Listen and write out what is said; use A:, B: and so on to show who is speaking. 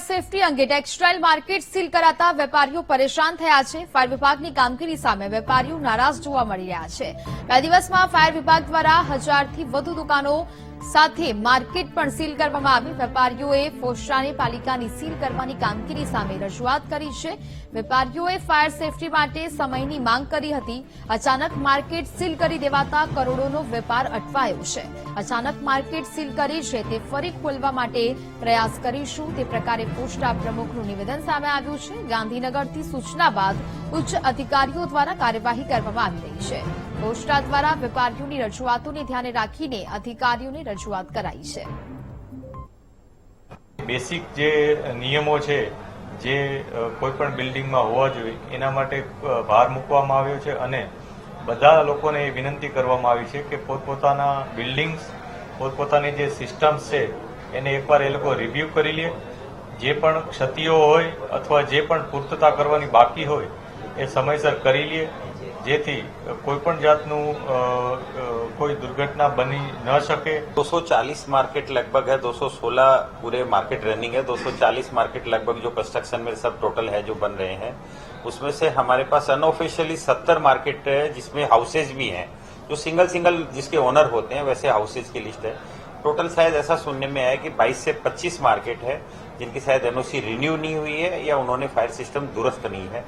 A: Fire safety અંગે textile market seal કરાતા વેપારીઓ પરેશાન થયા છે. ફાયર વિભાગની કામગીરી સામે વેપારીઓ નારાજ જોવા મળી રહ્યા છે. બે દિવસમાં ફાયર વિભાગ દ્વારા હજારથી વધુ દુકાનો સાથે માર્કેટ પણ સીલ કરવામાં આવી. વેપારીઓએ ફોસ્ટાને પાલિકાની સીલ કરવાની કામગીરી સામે રજૂઆત કરી છે. વેપારીઓએ ફાયર સેફટી માટે સમયની માંગ કરી હતી. અચાનક માર્કેટ સીલ કરી દેવાતા કરોડોનો વેપાર અટવાયો છે. અચાનક માર્કેટ સીલ કરી છે તે ફરી ખોલવા માટે પ્રયાસ કરીશું. તે પ્રકારે પોસ્ટા પ્રમુખનું નિવેદન સામે આવ્યું છે. ગાંધીનગરથી સૂચના બાદ ઉચ્ચ અધિકારીઓ દ્વારા કાર્યવાહી કરવામાં આવી રહી છે. પોસ્ટા દ્વારા વેપારીઓની રજૂઆતોને ધ્યાને રાખીને અધિકારીઓને રજૂઆત કરાઈ છે.
B: બેસિક જે નિયમો છે જે અ, કોઈ પણ બિલ્ડિંગમાં હોવા જોઈએ એના માટે ભાર મૂકવામાં આવ્યો છે અને બધા લોકોને એ વિનંતી કરવામાં આવી છે કે પોતપોતાના બિલ્ડિંગ્સ પોતપોતાની જે સિસ્ટમ્સ છે એને એકવાર એ લોકો રિવ્યૂ કરી લે. જે પણ ક્ષતિઓ હોય અથવા જે પણ પૂર્તતા કરવાની બાકી હોય એ સમયસર કરી લે. જેથી કોઈ પણ જાતનું અ, અ, કોઈ દુર્ઘટના બની ન શકે
C: 240 मार्केट लगभग है 216 पूरे मार्केट रनिंग है 240 मार्केट लगभग जो कंस्ट्रक्शन में सब टोटल है जो बन रहे हैं उसमें से हमारे पास अनऑफिशियली 70 मार्केट है जिसमें हाउसेज भी हैं जो सिंगल सिंगल जिसके ओनर होते हैं वैसे हाउसेज की लिस्ट है टोटल शायद ऐसा सुनने में आया कि 22 से 25 मार्केट है जिनकी शायद एनओसी रिन्यू नहीं हुई है या उन्होंने फायर सिस्टम दुरुस्त नहीं है